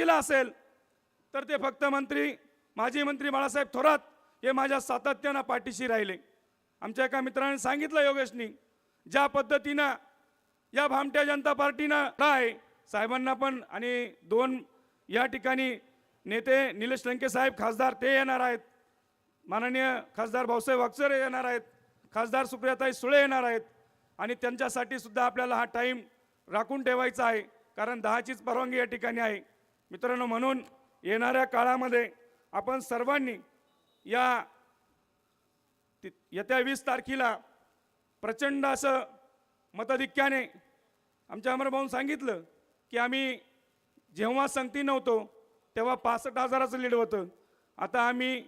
व्यक्तीला असेल तर ते फक्त मंत्री माजी मंत्री बाळासाहेब थोरात हे माझ्या सातत्यानं पाठीशी राहिले. आमच्या एका मित्राने सांगितलं योगेशनी ज्या पद्धतीनं या भामट्या जनता पार्टीनं आहे साहेबांना पण आणि दोन या ठिकाणी नेते निलेश लंके साहेब खासदार ते येणार आहेत. माननीय खासदार भाऊसाहेब अक्षरे येणार आहेत. खासदार सुप्रियाताई सुळे येणार आहेत. आणि त्यांच्यासाठी सुद्धा आपल्याला हा टाईम राखून ठेवायचा आहे कारण दहाचीच परवानगी या ठिकाणी आहे. मित्रांनो म्हणून येणाऱ्या काळामध्ये आपण सर्वांनी या येत्या वीस तारखेला प्रचंड असं मतधिक्याने आमच्या अमरभाऊन सांगितलं की आम्ही जेव्हा संगती नव्हतो तेव्हा पासष्ट हजाराचं लीड होतं. आता आम्ही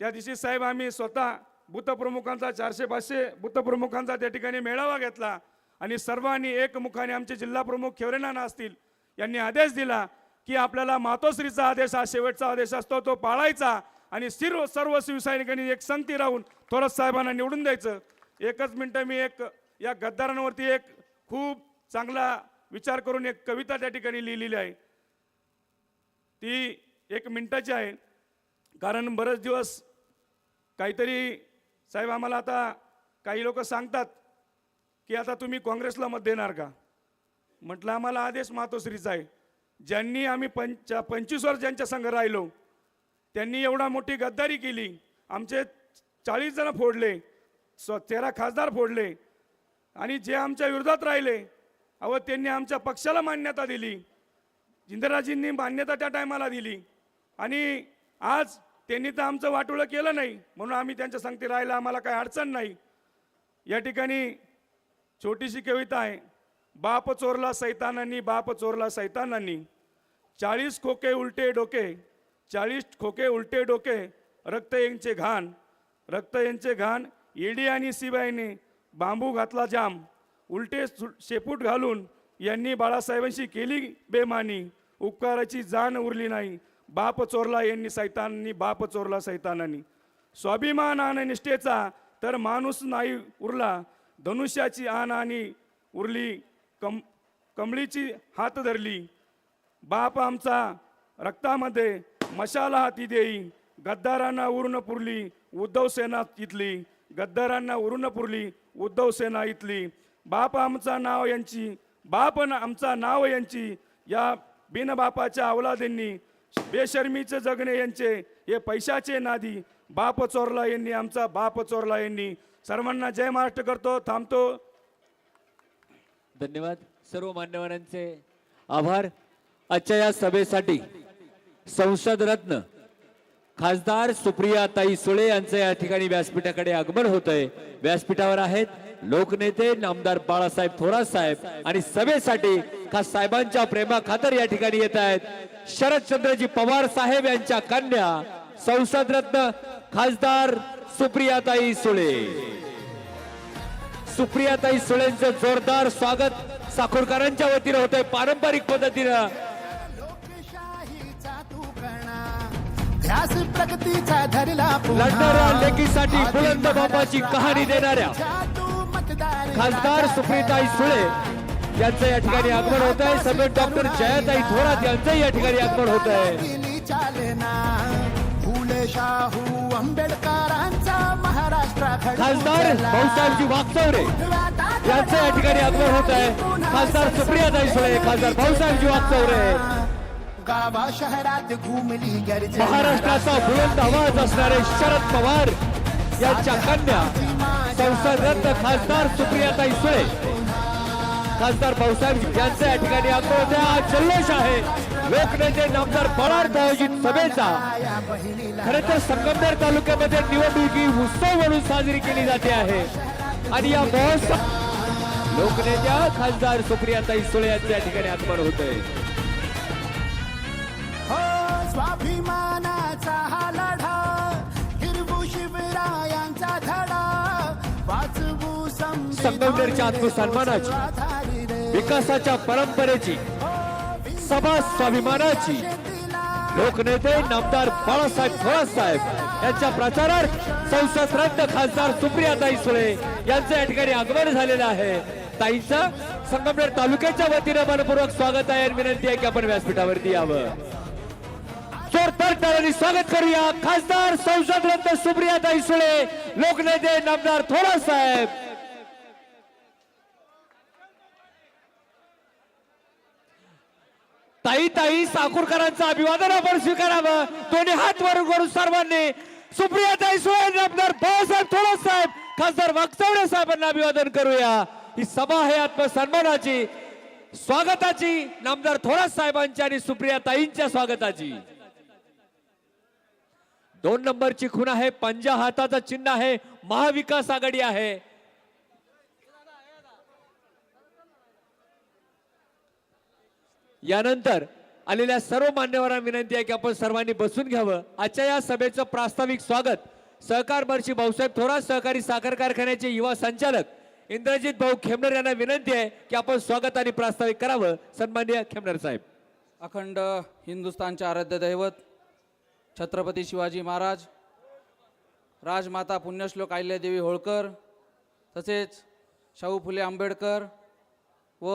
त्या दिवशी साहेब आम्ही स्वतः बुथप्रमुखांचा चारशे पाचशे बुथप्रमुखांचा त्या ठिकाणी मेळावा घेतला आणि सर्वांनी एकमुखाने आमचे जिल्हाप्रमुख खेवरेनाना असतील यांनी आदेश दिला की आपल्याला मातोश्रीचा आदेश हा शेवटचा आदेश असतो तो पाळायचा आणि सर्व सर्व शिवसैनिकांनी एक संगती राहून थोडं साहेबांना निवडून द्यायचं. एकच मिनटं मी एक या गद्दारांवरती एक खूप चांगला विचार करून एक कविता त्या ठिकाणी लिहिलेली आहे. ती एक मिनटाची आहे. कारण बरेच दिवस काहीतरी साहेब आम्हाला आता काही लोक सांगतात की आता तुम्ही काँग्रेसला मत देणार का? म्हटलं आम्हाला आदेश मातोश्रीचा आहे. ज्यांनी आम्ही पंच पंचवीस वर्ष ज्यांच्या संघ राहिलो त्यांनी एवढा मोठी गद्दारी केली. आमचे चाळीस जण फोडले स्व तेरा खासदार फोडले आणि जे आमच्या विरोधात राहिले अव त्यांनी आमच्या पक्षाला मान्यता दिली. इंदिराजींनी मान्यता त्या टायमाला दिली. आणि आज त्यांनी तर आमचं वाटोळं केलं नाही म्हणून आम्ही त्यांच्या संगती राहायला आम्हाला काही अडचण नाही. या ठिकाणी छोटीशी कविता आहे. बाप चोरला सैतानांनी बाप चोरला सैतानांनी. चाळीस खोके उलटे डोके चाळीस खोके उलटे डोके रक्त यांचे घाण रक्त यांचे घाण ईडी आणि सीबीआयने बांबू घातला जाम. उलटे शेपूट घालून यांनी बाळासाहेबांशी केली बेमानी. उपकाराची जाण उरली नाही. बाप चोरला यांनी सैतानांनी बाप चोरला सैतानांनी. स्वाभिमान आणि निष्ठेचा तर माणूस नाही उरला. धनुष्याची आण आणि उरली कम कमळीची हात धरली. बाप आमचा रक्तामध्ये मशाला हाती देई गद्दारांना उरून पुरली उद्धव सेना इथली गद्दारांना उरून पुरली उद्धव सेना इथली. बाप आमचा नाव यांची बाप ना आमचा नाव यांची या बिनबापाच्या अवलादेंनी बेशर्मीचे जगणे यांचे हे पैशाचे नादी बाप चोरला यांनी आमचा बाप चोरला यांनी. सर्वांना जय महाराष्ट्र करतो थांबतो. धन्यवाद सर्व मान्यवरांचे आभार. आजच्या या सभेसाठी संसद रत्न खासदार सुप्रिया ताई सुळे यांचं या ठिकाणी व्यासपीठाकडे आगमन होत आहे व्यासपीठावर आहेत लोकनेते नामदार बाळासाहेब थोरात साहेब आणि सभेसाठी खास साहेबांच्या प्रेमा खातर या ठिकाणी येत आहेत. शरदचंद्रजी पवार साहेब यांच्या कन्या संसद रत्न खासदार सुप्रियाताई सुळे. सुप्रियाताई सुळेंचं जोरदार स्वागत. साखोरकरांच्या वतीनं होतंय पारंपरिक पद्धतीनं. लढणाऱ्या लेकीसाठी बुलंद बापाची कहाणी देणाऱ्या खासदार सुप्रियाताई सुळे यांचं या ठिकाणी आगमन होत आहे समेत डॉक्टर जयाताई थोरात यांचंही या ठिकाणी आगमन होत आहे शाहू आंबेडकरांचा महाराष्ट्र खासदार भाऊसाहेबजी वागचौरे यांचं या ठिकाणी आगमन होत आहे. खासदार सुप्रियाताई सुळे खासदार भाऊसाहेबजी वागचौरे गावा शहरात घुमली गर्जना महाराष्ट्राचा बुलंद आवाज असणारे शरद पवार यांच्या कन्या. संसद रत्न खासदार सुप्रियाताई सुळे. खासदार भाऊसाहेब यांचं या ठिकाणी आगमन होते आज जल्लोष आहे. लोकनेते नामदार बळार्थ आयोजित सभेचा. खरं तर संगमनेर तालुक्यामध्ये निवडणुकी उत्सव म्हणून साजरी केली जाते आहे. आणि या महोत्सव लोकनेत्या खासदार सुप्रियाताई सुळे यांचं या ठिकाणी आगमन होतंय. हो स्वाभिमानाचा हा लढा हिरवू शिवरायांचा धडा वाचवू संगमनेरच्या आत्मसन्मानाची. विकासाच्या परंपरेची सभा स्वाभिमानाची. लोकनेते नामदार बाळासाहेब थोरासाहेब यांच्या प्रचारार्थ संसद रद्द खासदार सुप्रियाताई सुळे यांचं या ठिकाणी आगमन झालेलं आहे. ताईंचं संगमनेर तालुक्याच्या वतीनं मनपूर्वक स्वागत आहे. आणि विनंती आहे की आपण व्यासपीठावरती यावं. जोरदार टाळ्यांनी स्वागत करूया. खासदार संसद रत्न सुप्रियाताई सुळे लोकनेते नामदार थोरात ताई ताई साकुरकरांचं अभिवादन आपण स्वीकारावं. दोन्ही हात वर करून सर्वांनी. सुप्रियाताई सुळे नामदार बाळासाहेब थोरात साहेब खासदार वागचवडे साहेबांना अभिवादन करूया. ही सभा आहे आत्मसन्मानाची स्वागताची नामदार थोरात साहेबांची आणि सुप्रियाताईंच्या स्वागताची. दोन नंबरची खूण आहे पंजा हाताचं चिन्ह आहे महाविकास आघाडी आहे. यानंतर आलेल्या सर्व मान्यवरांना विनंती आहे की आपण सर्वांनी बसून घ्यावं. आजच्या या सभेचं प्रास्ताविक स्वागत सहकार महर्षी भाऊसाहेब थोरात सहकारी साखर कारखान्याचे युवा संचालक इंद्रजित भाऊ खेमनर यांना विनंती आहे की आपण स्वागत आणि प्रास्ताविक करावं. सन्मान्य खेमनर साहेब. अखंड हिंदुस्थानचे आराध्य दैवत छत्रपती शिवाजी महाराज राजमाता पुण्यश्लोक अहिल्यादेवी होळकर तसेच शाहू फुले आंबेडकर व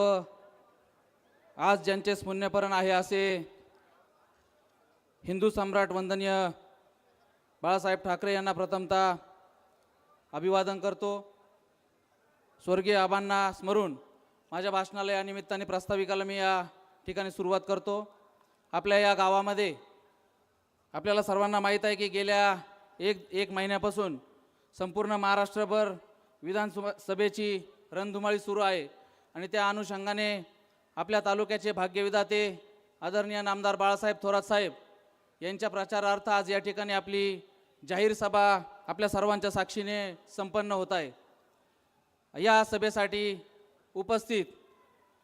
आज ज्यांचे स्मृण्यपरण आहे असे हिंदू सम्राट वंदनीय बाळासाहेब ठाकरे यांना प्रथमतः अभिवादन करतो. स्वर्गीय आबांना स्मरून माझ्या भाषणाला या निमित्ताने प्रास्ताविकाला मी या ठिकाणी सुरुवात करतो. आपल्या या गावामध्ये आपल्याला सर्वांना माहीत आहे की गेल्या एक एक महिन्यापासून संपूर्ण महाराष्ट्रभर विधानसभा सभेची रणधुमाळी सुरू आहे आणि त्या अनुषंगाने आपल्या तालुक्याचे भाग्यविधाते आदरणीय नामदार बाळासाहेब थोरात साहेब यांच्या प्रचारार्थ आज या ठिकाणी आपली जाहीर सभा आपल्या सर्वांच्या साक्षीने संपन्न होत आहे. या सभेसाठी उपस्थित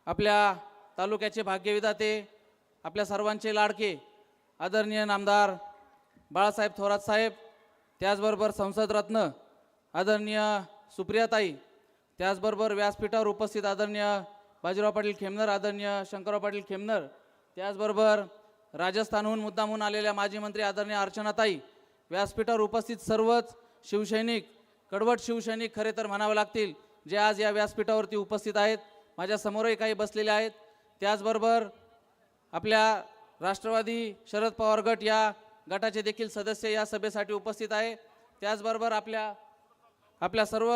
आपल्या तालुक्याचे भाग्यविधाते आपल्या सर्वांचे लाडके आदरणीय नामदार बाळासाहेब थोरात साहेब त्याचबरोबर संसद रत्न आदरणीय सुप्रियाताई त्याचबरोबर व्यासपीठावर उपस्थित आदरणीय बाजीराव पाटील खेमनर आदरणीय शंकरराव पाटील खेमनर त्याचबरोबर राजस्थानहून मुद्दामहून आलेल्या माजी मंत्री आदरणीय अर्चनाताई व्यासपीठावर उपस्थित सर्वच शिवसैनिक कडवट शिवसैनिक खरे तर म्हणावे लागतील जे आज या व्यासपीठावरती उपस्थित आहेत. माझ्या समोरही काही बसलेले आहेत. त्याचबरोबर आपल्या राष्ट्रवादी शरद पवार गट या गटाचे देखील सदस्य या सभेसाठी उपस्थित आहे. त्याचबरोबर आपल्या आपल्या सर्व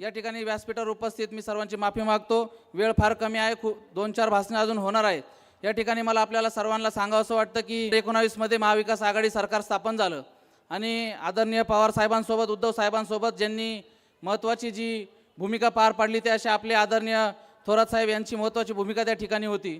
या ठिकाणी व्यासपीठावर उपस्थित मी सर्वांची माफी मागतो. वेळ फार कमी आहे. खूप दोन चार भाषणे अजून होणार आहेत. या ठिकाणी मला आपल्याला सर्वांना सांगावं असं वाटतं की एकोणावीसमध्ये महाविकास आघाडी सरकार स्थापन झालं. आणि आदरणीय पवार साहेबांसोबत उद्धव साहेबांसोबत ज्यांनी महत्त्वाची जी भूमिका पार पाडली ते असे आपले आदरणीय थोरात साहेब यांची महत्त्वाची भूमिका त्या ठिकाणी होती.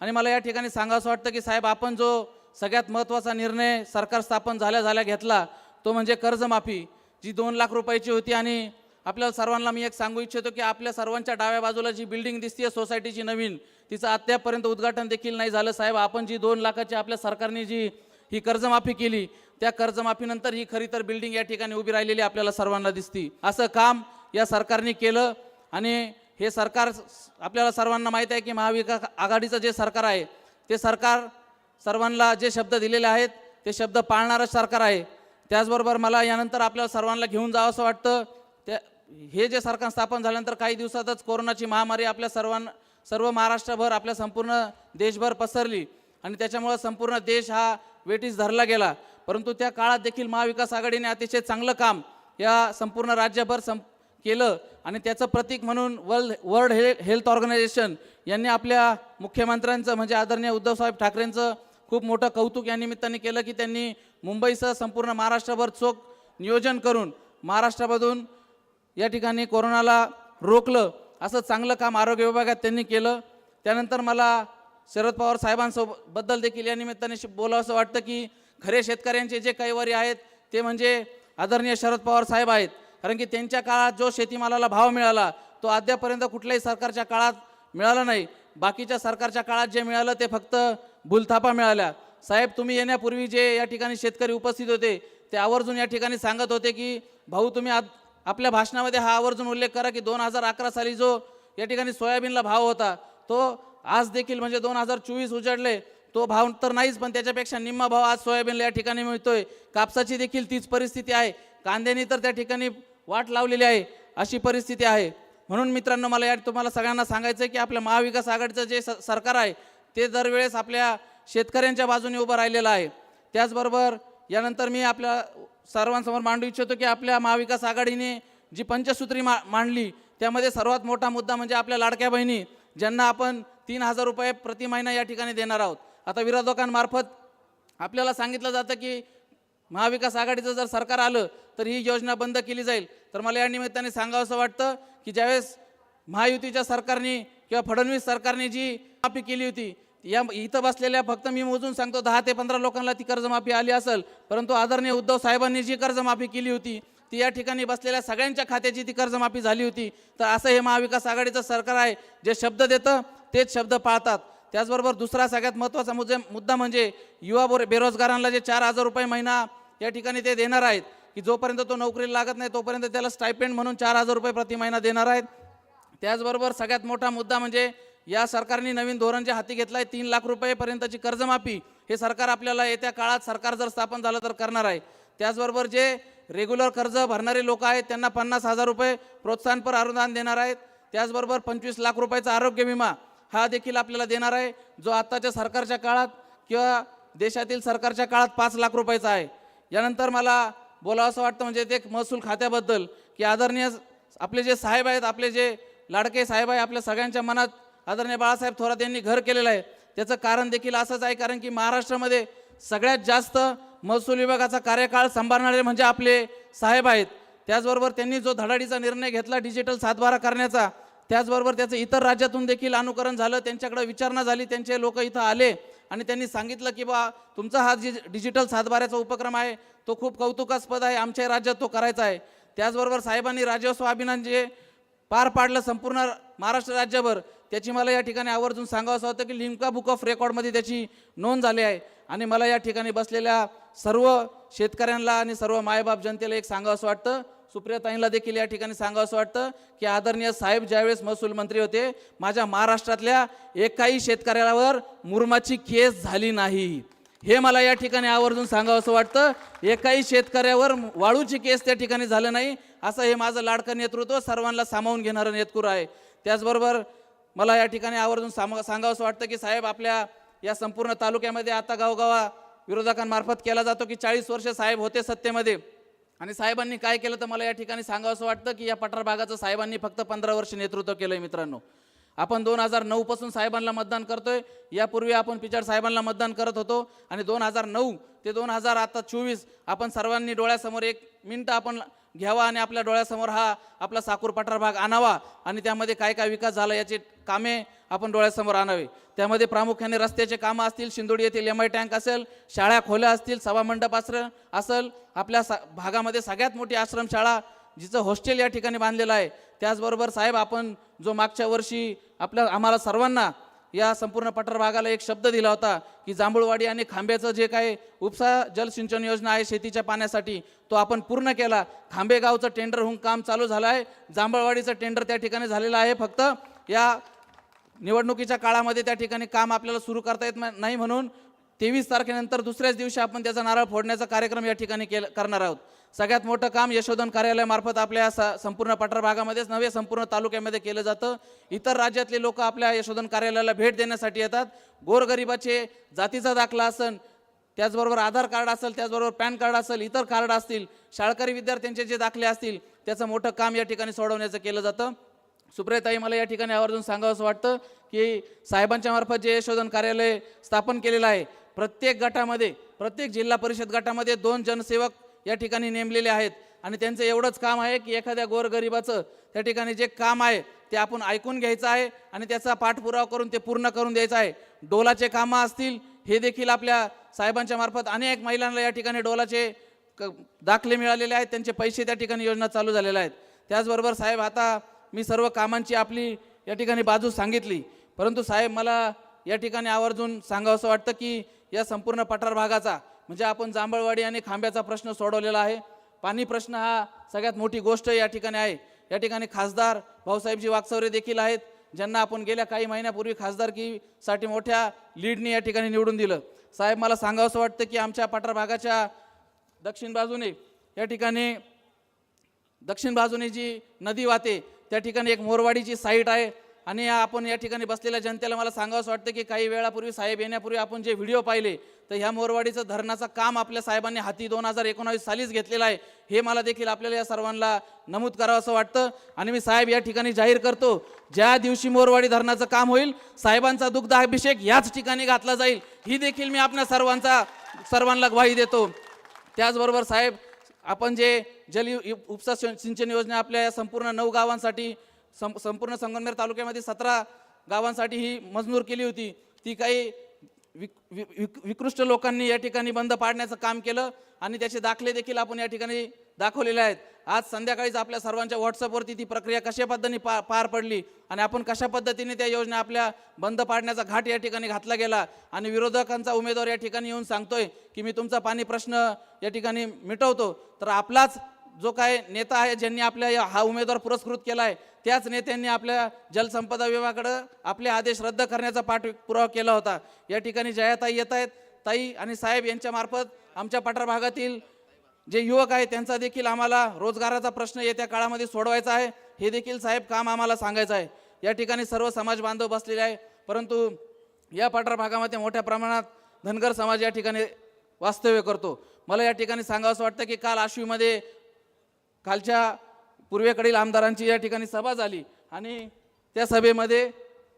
आणि मला या ठिकाणी सांगावं वाटतं की साहेब आपण जो सगळ्यात महत्त्वाचा निर्णय सरकार स्थापन झाल्या झाल्या घेतला तो म्हणजे कर्जमाफी जी दोन लाख रुपयाची होती आणि आपल्याला सर्वांना मी एक सांगू इच्छितो की आपल्या सर्वांच्या डाव्या बाजूला जी बिल्डिंग दिसते सोसायटीची नवीन तिचं अद्यापर्यंत उद्घाटन देखील नाही झालं. साहेब आपण जी दोन लाखाची आपल्या सरकारने जी ही कर्जमाफी केली त्या कर्जमाफीनंतर ही खरी तर बिल्डिंग या ठिकाणी उभी राहिलेली आपल्याला सर्वांना दिसती. असं काम या सरकारने केलं आणि हे सरकार आपल्याला सर्वांना माहीत आहे की महाविकास आघाडीचं जे सरकार आहे ते सरकार सर्वांना जे शब्द दिलेले आहेत ते शब्द पाळणारं सरकार आहे. त्याचबरोबर मला यानंतर आपल्याला सर्वांना घेऊन जावं असं वाटतं हे जे सरकार स्थापन झाल्यानंतर काही दिवसातच कोरोनाची महामारी आपल्या सर्वांना सर्व महाराष्ट्रभर आपल्या संपूर्ण देशभर पसरली. आणि त्याच्यामुळं संपूर्ण देश हा वेटीस धरला गेला. परंतु त्या काळात देखील महाविकास आघाडीने अतिशय चांगलं काम या संपूर्ण राज्यभर सं केलं. आणि त्याचं प्रतीक म्हणून वर्ल्ड वर्ल्ड हे हेल्थ ऑर्गनायझेशन यांनी आपल्या मुख्यमंत्र्यांचं म्हणजे आदरणीय उद्धवसाहेब ठाकरेंचं खूप मोठं कौतुक या निमित्ताने केलं की त्यांनी मुंबईसह संपूर्ण महाराष्ट्रभर चोख नियोजन करून महाराष्ट्रामधून या ठिकाणी कोरोनाला रोखलं असं चांगलं काम आरोग्य विभागात त्यांनी केलं. त्यानंतर मला शरद पवार साहेबांसोबद्दल देखील या निमित्ताने बोलावं असं वाटतं की खरे शेतकऱ्यांचे जे कैवारी आहेत ते म्हणजे आदरणीय शरद पवार साहेब आहेत. कारण की त्यांच्या काळात जो शेतीमालाला भाव मिळाला तो अद्यापर्यंत कुठल्याही सरकारच्या काळात मिळाला नाही. बाकीच्या सरकारच्या काळात जे मिळालं ते फक्त भूलथापा मिळाल्या. साहेब तुम्ही येण्यापूर्वी जे या ठिकाणी शेतकरी उपस्थित होते ते आवर्जून या ठिकाणी सांगत होते की भाऊ तुम्ही आद आपल्या भाषणामध्ये हा आवर्जून उल्लेख करा की दोन हजार अकरा साली जो या ठिकाणी सोयाबीनला भाव होता तो आज देखील म्हणजे दोन हजार चोवीस उजाडले तो भाव तर नाहीच पण त्याच्यापेक्षा निम्मा भाव आज सोयाबीनला या ठिकाणी मिळतोय. कापसाची देखील तीच परिस्थिती आहे. कांद्यानी तर त्या ठिकाणी वाट लावलेली आहे अशी परिस्थिती आहे. म्हणून मित्रांनो मला या तुम्हाला सगळ्यांना सांगायचं आहे की आपल्या महाविकास आघाडीचं जे स- सरकार आहे ते दरवेळेस आपल्या शेतकऱ्यांच्या बाजूने उभं राहिलेलं आहे. त्याचबरोबर यानंतर मी आपल्या सर्वांसमोर मांडू इच्छितो की आपल्या महाविकास आघाडीने जी पंचसूत्री मा मांडली त्यामध्ये सर्वात मोठा मुद्दा म्हणजे आपल्या लाडक्या बहिणी ज्यांना आपण तीन हजार रुपये प्रति महिना या ठिकाणी देणार आहोत. आता विरोधकांमार्फत आपल्याला सांगितलं जातं की महाविकास आघाडीचं जर सरकार आलं तर ही योजना बंद केली जाईल. तर मला या निमित्ताने सांगावंसं वाटतं की ज्यावेळेस महायुतीच्या सरकारने किंवा फडणवीस सरकारने जी माफी केली होती या इथं बसलेल्या फक्त मी मोजून सांगतो दहा ते पंधरा लोकांना ती कर्जमाफी आली असेल परंतु आदरणीय उद्धव साहेबांनी जी कर्जमाफी केली होती ती या ठिकाणी बसलेल्या सगळ्यांच्या खात्याची ती कर्जमाफी झाली होती. तर असं हे महाविकास आघाडीचं सरकार आहे जे शब्द देतं तेच शब्द पाळतात. त्याचबरोबर दुसरा सगळ्यात महत्त्वाचा मुद्दे मुद्दा म्हणजे युवा बोर बेरोजगारांना जे चार हजार रुपये महिना या ठिकाणी ते देणार आहेत की जोपर्यंत तो नोकरीला लागत नाही तोपर्यंत त्याला स्टायपेंड म्हणून चार हजार रुपये प्रति महिना देणार आहेत. त्याचबरोबर सगळ्यात मोठा मुद्दा म्हणजे या सरकारने नवीन धोरण जे हाती घेतलं आहे तीन लाख रुपयेपर्यंतची कर्जमाफी हे सरकार आपल्याला येत्या काळात सरकार जर स्थापन झालं तर करणार आहे. त्याचबरोबर जे रेग्युलर कर्ज भरणारे लोक आहेत त्यांना पन्नास हजार रुपये प्रोत्साहनपर अनुदान देणार आहेत. त्याचबरोबर पंचवीस लाख रुपयाचा आरोग्य विमा हा देखील आपल्याला देणार आहे जो आत्ताच्या सरकारच्या काळात किंवा देशातील सरकारच्या काळात पाच लाख रुपयाचा आहे. यानंतर मला बोलावं असं वाटतं म्हणजे ते महसूल खात्याबद्दल की आदरणीय आपले जे साहेब आहेत आपले जे लाडके साहेब आहे आपल्या सगळ्यांच्या मनात आदरणीय बाळासाहेब थोरात यांनी घर केलेलं आहे. त्याचं कारण देखील असंच आहे कारण की महाराष्ट्रामध्ये सगळ्यात जास्त महसूल विभागाचा कार्यकाळ सांभाळणारे म्हणजे आपले साहेब आहेत. त्याचबरोबर त्यांनी जो धडाडीचा निर्णय घेतला डिजिटल सातबारा करण्याचा त्याचबरोबर त्याचं इतर राज्यातून देखील अनुकरण झालं त्यांच्याकडे विचारणा झाली त्यांचे लोक इथं आले आणि त्यांनी सांगितलं की बा तुमचा हा जी डिजिटल सातबाऱ्याचा उपक्रम आहे तो खूप कौतुकास्पद आहे आमच्या राज्यात तो करायचा आहे. त्याचबरोबर साहेबांनी राजस्व अभियान जे पार पाडलं संपूर्ण महाराष्ट्र राज्यभर त्याची मला या ठिकाणी आवर्जून सांगावं असं होतं की लिमका बुक ऑफ रेकॉर्डमध्ये त्याची नोंद झाली आहे. आणि मला या ठिकाणी बसलेल्या सर्व शेतकऱ्यांना आणि सर्व मायबाप जनतेला एक सांगावं असं वाटतं सुप्रियाताईंना देखील या ठिकाणी सांगावं असं वाटतं की आदरणीय साहेब ज्यावेळेस महसूल मंत्री होते माझ्या महाराष्ट्रातल्या एकाही शेतकऱ्यावर मुरमाची केस झाली नाही. हे मला या ठिकाणी आवर्जून सांगावं असं वाटतं. एकाही शेतकऱ्यावर वाळूची केस त्या ठिकाणी झालं नाही. असं हे माझं लाडकं नेतृत्व सर्वांना सामावून घेणारं नेतकुर आहे. त्याचबरोबर मला या ठिकाणी आवर्जून साम सांगावं असं वाटतं की साहेब आपल्या या संपूर्ण तालुक्यामध्ये आता गावगावा विरोधकांमार्फत केला जातो की चाळीस वर्ष साहेब होते सत्तेमध्ये. आणि साहेबांनी काय केलं तर मला या ठिकाणी सांगावं असं वाटतं की या पठार भागाचं साहेबांनी फक्त पंधरा वर्ष नेतृत्व केलं आहे मित्रांनो. आपण दोन हजार नऊपासून साहेबांना मतदान करतोय. यापूर्वी आपण पिचाड साहेबांना मतदान करत होतो. आणि दोन हजार नऊ ते दोन हजार आता चोवीस आपण सर्वांनी डोळ्यासमोर एक मिनटं आपण घ्यावा आणि आपल्या डोळ्यासमोर हा आपला साकूर पठार भाग आणावा आणि त्यामध्ये काय काय विकास झाला याचे कामे आपण डोळ्यासमोर आणावे. त्यामध्ये प्रामुख्याने रस्त्याचे कामं असतील शिंदोडी येथील एम आय टँक असेल शाळा खोल्या असतील सभामंडप आश्रम असेल आपल्या सा भागामध्ये सगळ्यात मोठी आश्रमशाळा जिचं हॉस्टेल या ठिकाणी बांधलेलं आहे. त्याचबरोबर साहेब आपण जो मागच्या वर्षी आपल्या आम्हाला सर्वांना या संपूर्ण पठार भागाला एक शब्द दिला होता की जांभूळवाडी आणि खांब्याचं जे काय उपसा जलसिंचन योजना आहे शेतीच्या पाण्यासाठी तो आपण पूर्ण केला. खांबेगावचं टेंडर होऊन काम चालू झालं आहे. जांभळवाडीचं टेंडर त्या ठिकाणी झालेलं आहे फक्त. या निवडणुकीच्या काळामध्ये त्या ठिकाणी काम आपल्याला सुरू करता येत नाही म्हणून तेवीस तारखेनंतर दुसऱ्याच दिवशी आपण त्याचा नारळ फोडण्याचा कार्यक्रम या ठिकाणी केलं करणार आहोत. सगळ्यात मोठं काम यशोधन कार्यालयामार्फत आपल्या संपूर्ण पठार भागामध्येच नव्हे संपूर्ण तालुक्यामध्ये केलं जातं. इतर राज्यातले लोक आपल्या यशोधन कार्यालयाला भेट देण्यासाठी येतात. गोरगरिबाचे जातीचा दाखला असन त्याचबरोबर आधार कार्ड असेल त्याचबरोबर पॅन कार्ड असेल इतर कार्ड असतील शाळकरी विद्यार्थ्यांचे जे दाखले असतील त्याचं मोठं काम या ठिकाणी सोडवण्याचं केलं जातं. सुप्रियाताई मला या ठिकाणी आवर्जून सांगावं असं वाटतं की साहेबांच्या मार्फत जे यशोधन कार्यालय स्थापन केलेलं आहे प्रत्येक गटामध्ये प्रत्येक जिल्हा परिषद गटामध्ये दोन जनसेवक या ठिकाणी नेमलेले आहेत. आणि त्यांचं एवढंच काम आहे की एखाद्या गोरगरिबाचं त्या ठिकाणी जे काम आहे ते आपण ऐकून घ्यायचं आहे आणि त्याचा पाठपुरावा करून ते पूर्ण करून द्यायचं आहे. डोलाचे कामं असतील हे देखील आपल्या साहेबांच्या मार्फत अनेक महिलांना या ठिकाणी डोलाचे क दाखले मिळालेले आहेत. त्यांचे पैसे त्या ठिकाणी योजना चालू झालेल्या आहेत. त्याचबरोबर साहेब आता मी सर्व कामांची आपली या ठिकाणी बाजू सांगितली. परंतु साहेब मला या ठिकाणी आवर्जून सांगावं असं वाटतं की या संपूर्ण पठार भागाचा म्हणजे आपण जांभळवाडी आणि खांब्याचा प्रश्न सोडवलेला आहे. पाणी प्रश्न हा सगळ्यात मोठी गोष्ट या ठिकाणी आहे. या ठिकाणी खासदार भाऊसाहेबजी वागचौरे देखील आहेत ज्यांना आपण गेल्या काही महिन्यापूर्वी खासदारकीसाठी मोठ्या लीडने या ठिकाणी निवडून दिलं. साहेब मला सांगावं असं वाटतं की आमच्या पठार भागाच्या दक्षिण बाजूने या ठिकाणी दक्षिण बाजूने जी नदी वाहते त्या ठिकाणी एक मोरवाडीची साईट आहे. आणि या आपण या ठिकाणी बसलेल्या जनतेला मला सांगावंसं वाटतं की काही वेळापूर्वी साहेब येण्यापूर्वी आपण जे व्हिडिओ पाहिले तर ह्या मोरवाडीचं धरणाचं काम आपल्या साहेबांनी हाती दोन हजार एकोणावीस सालीच घेतलेलं आहे. हे मला देखील आपल्याला या सर्वांना नमूद करावं असं वाटतं. आणि मी साहेब या ठिकाणी जाहीर करतो ज्या दिवशी मोरवाडी धरणाचं काम होईल साहेबांचा दुग्ध अभिषेक याच ठिकाणी घातला जाईल. ही देखील मी आपल्या सर्वांचा सर्वांना ग्वाही देतो. त्याचबरोबर साहेब आपण जे जल उपसा सिंचन योजना आपल्या या संपूर्ण नऊ गावांसाठी सं संपूर्ण संगमनेर तालुक्यामध्ये सतरा गावांसाठी ही मजनूर केली होती. ती काही विक विक विक- विकृष्ट लोकांनी या ठिकाणी बंद पाडण्याचं काम केलं आणि त्याचे दाखले देखील आपण या ठिकाणी दाखवलेले आहेत. आज संध्याकाळीच आपल्या सर्वांच्या व्हॉट्सअपवरती ती प्रक्रिया कशा पद्धतीने पा पार पडली आणि आपण कशा पद्धतीने त्या योजना आपल्या बंद पाडण्याचा घाट या ठिकाणी घातला गेला आणि विरोधकांचा उमेदवार या ठिकाणी येऊन सांगतोय की मी तुमचा पाणी प्रश्न या ठिकाणी मिटवतो. तर आपलाच जो काय नेता आहे ज्यांनी आपल्या हा उमेदवार पुरस्कृत केला आहे त्याच नेत्यांनी आपल्या जलसंपदा विभागाकडं आपले आदेश रद्द करण्याचा पाठपुरावा केला होता. या ठिकाणी जयाताई येत आहेत. ताई आणि साहेब यांच्यामार्फत आमच्या पठार भागातील जे युवक आहेत त्यांचा देखील आम्हाला रोजगाराचा प्रश्न येत्या काळामध्ये सोडवायचा आहे. हे देखील साहेब काम आम्हाला सांगायचं आहे. या ठिकाणी सर्व समाज बांधव बसलेले आहे परंतु या पठार भागामध्ये मोठ्या प्रमाणात धनगर समाज या ठिकाणी वास्तव्य करतो. मला या ठिकाणी सांगावंसं वाटतं की काल आश्वीमध्ये कालच्या पूर्वेकडील आमदारांची या ठिकाणी सभा झाली. आणि त्या सभेमध्ये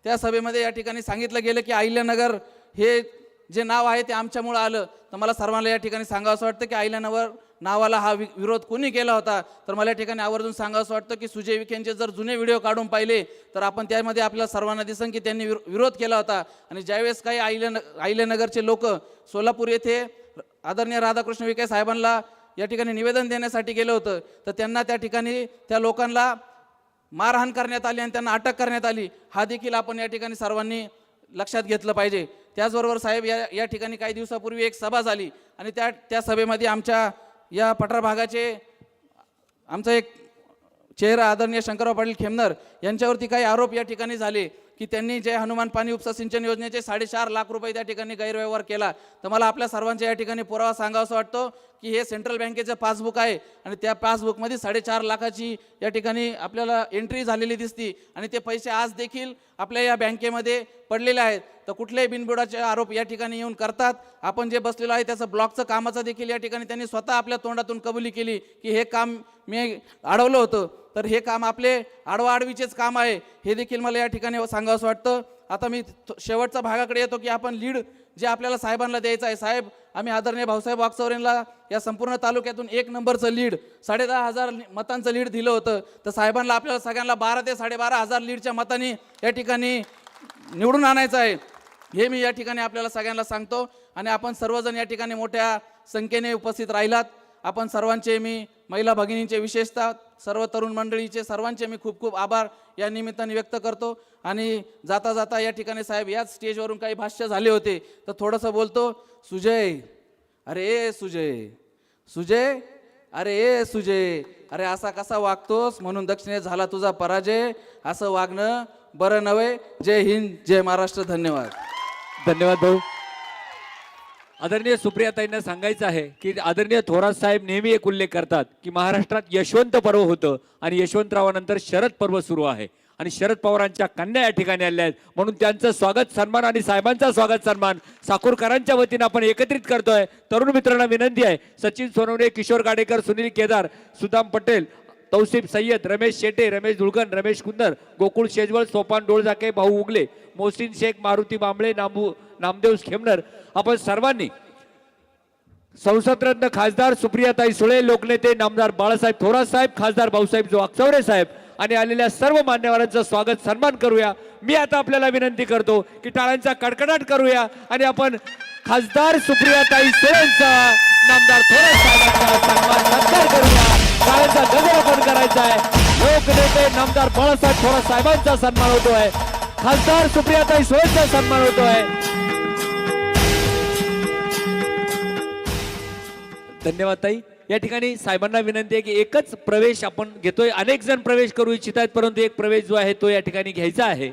त्या सभेमध्ये या ठिकाणी सांगितलं गेलं की अहिल्यानगर हे जे नाव आहे ते आमच्यामुळं आलं. तर मला सर्वांना या ठिकाणी सांगावं वाटतं की अहिल्यानगर नावाला हा वि विरोध कोणी केला होता? तर मला या ठिकाणी आवर्जून सांगावं वाटतं की सुजय विखेंचे जर जुने व्हिडिओ काढून पाहिले तर आपण त्यामध्ये आपल्या सर्वांना दिसन की त्यांनी विरो- विरोध केला होता. आणि ज्यावेळेस काही अहिल्यान अहिल्यानगरचे लोक सोलापूर येथे आदरणीय राधाकृष्ण विखे साहेबांना या ठिकाणी निवेदन देण्यासाठी गेलं होतं. तर त्यांना त्या ठिकाणी त्या लोकांना मारहाण करण्यात आली आणि त्यांना अटक करण्यात आली. हा देखील आपण या ठिकाणी सर्वांनी लक्षात घेतलं पाहिजे. त्याचबरोबर साहेब या या ठिकाणी काही दिवसापूर्वी एक सभा झाली आणि त्या त्या सभेमध्ये आमच्या या पठार भागाचे आमचा एक चेहरा आदरणीय शंकरराव पाटील खेमनर यांच्यावरती काही आरोप या ठिकाणी झाले की त्यांनी जे हनुमान पाणी उपसा सिंचन योजनेचे साडेचार लाख रुपये त्या ठिकाणी गैरव्यवहार केला. तर मला आपल्या सर्वांच्या या ठिकाणी पुरावा सांगावासा वाटतो. की हे सेंट्रल बँकेचं पासबुक आहे आणि त्या पासबुकमध्ये साडेचार लाखाची या ठिकाणी आपल्याला एंट्री झालेली दिसती. आणि ते पैसे आज देखील आपल्या या बँकेमध्ये पडलेले आहेत. तर कुठल्याही बिनबुडाचे आरोप या ठिकाणी येऊन करतात. आपण जे बसलेलो आहे त्याचं ब्लॉकचं कामाचं देखील या ठिकाणी त्यांनी स्वतः आपल्या तोंडातून कबुली केली की हे काम मी अडवलं होतं. तर हे काम आपले आडवाआडवीचेच काम आहे. हे देखील मला या ठिकाणी सांगावंसं वाटतं. आता मी शेवटच्या भागाकडे येतो की आपण लीड जे आपल्याला साहेबांना द्यायचं आहे. साहेब आम्ही आदरणीय भाऊसाहेब वागचौरेंना या संपूर्ण तालुक्यातून एक नंबरचं लीड साडेदहा हजार मतांचं लीड दिलं होतं. तर साहेबांना आपल्याला सगळ्यांना बारा ते साडेबारा हजार लीडच्या मतांनी या ठिकाणी निवडून आणायचं आहे. हे मी या ठिकाणी आपल्याला सगळ्यांना सांगतो. आणि आपण सर्वजण या ठिकाणी मोठ्या संख्येने उपस्थित राहिलात. आपण सर्वांचे मी महिला भगिनींचे विशेषतः सर्व तरुण मंडळीचे सर्वांचे मी खूप खूप आभार या निमित्ताने व्यक्त करतो. आणि जाता जाता या ठिकाणी साहेब याच स्टेजवरून काही भाष्य झाले होते तर थोडंसं बोलतो सुजय अरे ए सुजय सुजय अरे ए सुजय अरे असा कसा वागतोस? म्हणून दक्षिणेत झाला तुझा पराजय असं वागणं बरं नव्हे. जय हिंद जय महाराष्ट्र धन्यवाद. धन्यवाद भाऊ. आदरणीय सुप्रियाताईंना सांगायचं आहे की आदरणीय थोरात साहेब नेहमी एक उल्लेख करतात की महाराष्ट्रात यशवंत पर्व होतं आणि यशवंतरावानंतर शरद पर्व सुरू आहे. आणि शरद पवारांच्या कन्या या ठिकाणी आल्या आहेत. म्हणून त्यांचं स्वागत सन्मान आणि साहेबांचा स्वागत सन्मान साकूरकरांच्या वतीनं आपण एकत्रित करतोय. तरुण मित्रांना विनंती आहे. सचिन सोनवणे किशोर गाडेकर सुनील केदार सुदाम पटेल तौसिफ सय्यद रमेश शेटे रमेश धुळकन रमेश कुंदर गोकुळ शेजवळ सोपान डोळजाके भाऊ उगले मोहसिन शेख मारुती बांबळे नामू नामदेव खेमनर आपण सर्वांनी संसदरत्न खासदार सुप्रियाताई सुळे लोकनेते नामदार बाळासाहेब थोरात साहेब खासदार भाऊसाहेब जो अक्षवरे साहेब आणि आलेल्या सर्व मान्यवरांचं स्वागत सन्मान करूया. मी आता आपल्याला विनंती करतो की टाळ्यांचा कडकडाट करूया आणि आपण खासदार सुप्रियाताई सुळेंचा नामदार थोरात साहेबांचा सन्मान नंतर करूया. टाळ्यांचा गजर आपण करायचा आहे. लोकनेते नामदार बाळासाहेब थोरात साहेबांचा सन्मान होतोय. खासदार सुप्रियाताई सुळेंचा सन्मान होतोय. धन्यवाद ताई. या ठिकाणी साहेबांना विनंती आहे की एकच प्रवेश आपण घेतोय. अनेक जण प्रवेश करू इच्छित आहेत परंतु एक प्रवेश जो आहे तो या ठिकाणी घ्यायचा आहे.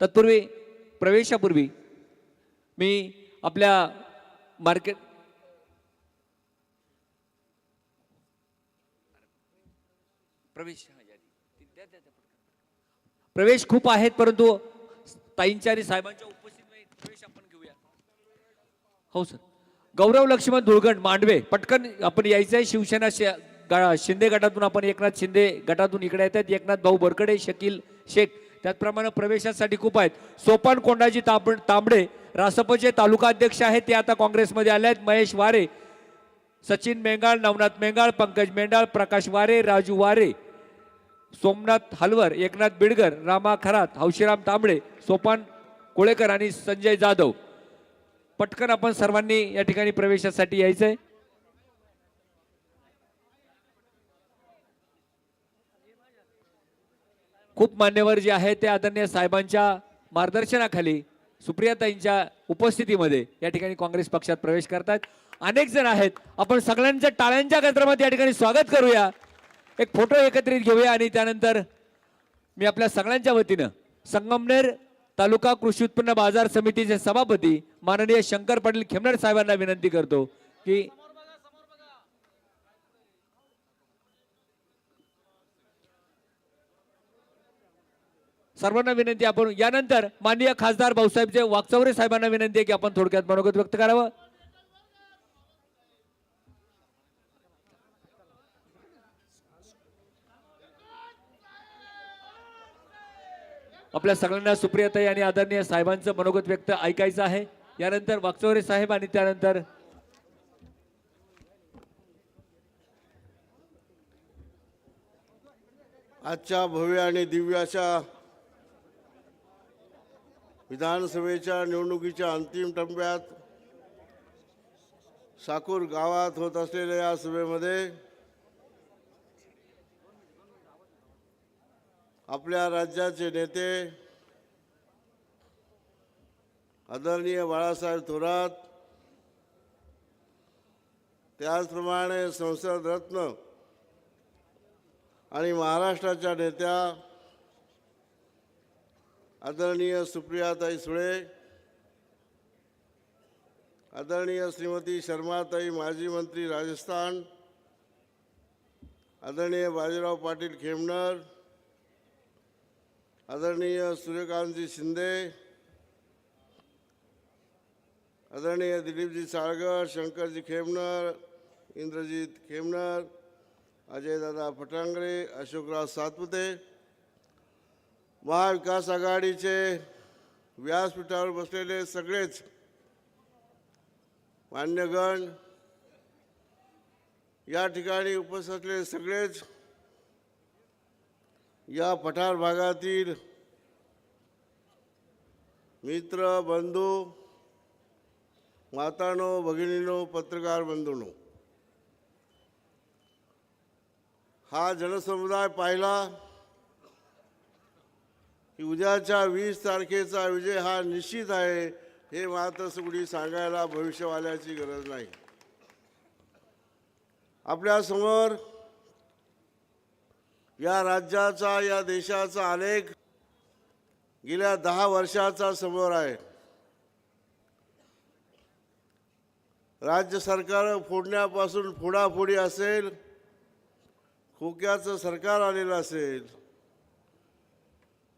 तत्पूर्वी प्रवेशापूर्वी मी आपल्या मार्केट प्रवेश प्रवेश खूप आहेत परंतु ताईंच्या आणि साहेबांच्या उपस्थित हो सर. गौरव लक्ष्मण धुळगण मांडवे. पटकन आपण यायचं आहे शिवसेना शिंदे गटातून. आपण एकनाथ शिंदे गटातून इकडे येतात एकनाथ भाऊ बरकडे शकील शेख. त्याचप्रमाणे प्रवेशासाठी खूप आहेत. सोपान कोंडाजी तांब तांबडे रासपचे तालुका अध्यक्ष आहेत. ते आता काँग्रेसमध्ये आले आहेत. महेश वारे सचिन मेंगाळ नवनाथ मेंगाळ पंकज मेंढाळ प्रकाश वारे राजू वारे सोमनाथ हलवर एकनाथ बिडगर रामा खरात हौशीराम तांबडे सोपान कोळेकर आणि संजय जाधव. पटकन आपण सर्वांनी या ठिकाणी प्रवेशासाठी यायचंय. खूप मान्यवर जे आहे ते आदरणीय साहेबांच्या मार्गदर्शनाखाली सुप्रियाताईंच्या उपस्थितीमध्ये या ठिकाणी काँग्रेस पक्षात प्रवेश करतात. अनेक जण आहेत. आपण सगळ्यांच्या टाळ्यांच्या गजरामध्ये या ठिकाणी स्वागत करूया. एक फोटो एकत्रित घेऊया आणि त्यानंतर मी आपल्या सगळ्यांच्या वतीनं संगमनेर तालुका कृषी उत्पन्न बाजार समितीचे सभापती माननीय शंकर पाटील खेमनाड साहेबांना विनंती करतो की सर्वांना विनंती आपण यानंतर माननीय खासदार भाऊसाहेबचे वाकचौरे साहेबांना विनंती आहे की आपण थोडक्यात मनोगत व्यक्त करावं. आपल्या सगळ्यांना सुप्रियताई आणि आदरणीय साहेबांचं मनोगत व्यक्त ऐकायचं आहे. यानंतर वाकचौरे साहेब आणि त्यानंतर आजच्या भव्य आणि दिव्य अशा विधानसभेच्या निवडणुकीच्या अंतिम टप्प्यात साकूर गावात होत असलेल्या या सभेमध्ये आपल्या राज्याचे नेते आदरणीय बाळासाहेब थोरात त्याचप्रमाणे संसद रत्न आणि महाराष्ट्राच्या नेत्या आदरणीय सुप्रियाताई सुळे आदरणीय श्रीमती शर्माताई माजी मंत्री राजस्थान आदरणीय बाजीराव पाटील खेमनर आदरणीय सूर्यकांतजी शिंदे आदरणीय दिलीपजी साळगर शंकरजी खेमनर इंद्रजीत खेमनर अजयदादा फटांगरे अशोकराव सातपुते महाविकास आघाडीचे व्यासपीठावर बसलेले सगळेच मान्यगण या ठिकाणी उपस्थित असलेले सगळेच या पठार भागातील मित्र बंधू मातानो भगिनीनो पत्रकार बंधूनो हा जनसमुदाय पाहिला की उद्याच्या वीस तारखेचा विजय हा निश्चित आहे हे मात्र सुगडी सांगायला भविष्यवाल्याची गरज नाही. आपल्यासमोर या राज्याचा या देशाचा आलेख गेल्या दहा वर्षाचा समोर आहे. राज्य सरकार फोडण्यापासून फोडाफोडी असेल खोक्याचं सरकार आलेलं असेल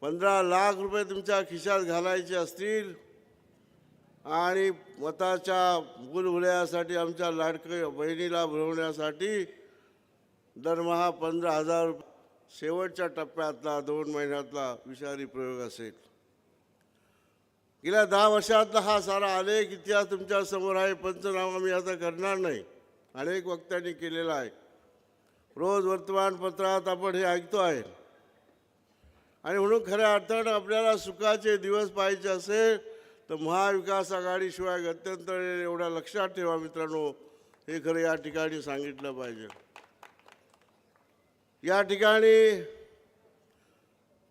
पंधरा लाख रुपये तुमच्या खिशात घालायचे असतील आणि मताच्या मुलभुल्यासाठी आमच्या लाडक बहिणीला भरवण्यासाठी दरमहा पंधरा हजार रुपये शेवटच्या टप्प्यातला दोन महिन्यातला विषारी प्रयोग असेल. गेल्या दहा वर्षातला हा सारा अनेक इतिहास तुमच्यासमोर आहे पंचनामा मी आता करणार नाही. अनेक वक्त्यांनी केलेला आहे. रोज वर्तमानपत्रात आपण हे ऐकतो आहे. आणि म्हणून खऱ्या अर्थानं आपल्याला सुखाचे दिवस पाहिजे असेल तर महाविकास आघाडीशिवाय गत्यंतर एवढ्या लक्षात ठेवा मित्रांनो. हे खरं या ठिकाणी सांगितलं पाहिजे. या ठिकाणी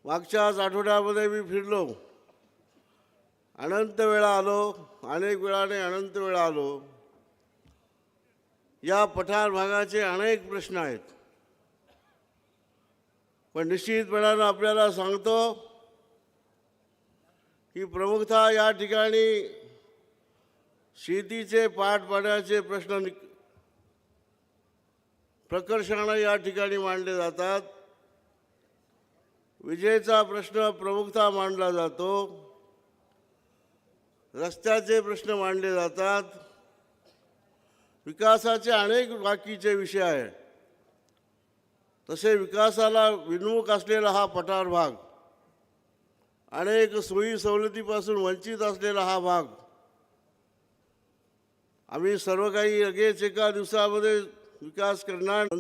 मागच्याच आठवड्यामध्ये मी फिरलो. अनंत वेळा आलो अनेक वेळाने अनंत वेळा आलो. या पठार भागाचे अनेक प्रश्न आहेत. पण निश्चितपणानं आपल्याला सांगतो की प्रमुखतः या ठिकाणी शेतीचे पाठपाण्याचे प्रश्न नि- प्रकर्षानं या ठिकाणी मांडले जातात. विजेचा प्रश्न प्रमुखता मांडला जातो. रस्त्याचे प्रश्न मांडले जातात. विकासाचे अनेक बाकीचे विषय आहेत. तसे विकासाला विनमुख असलेला हा पठार भाग अनेक सोयी सवलतीपासून वंचित असलेला हा भाग. आम्ही सर्व काही लगेच एका दिवसामध्ये विकास करणार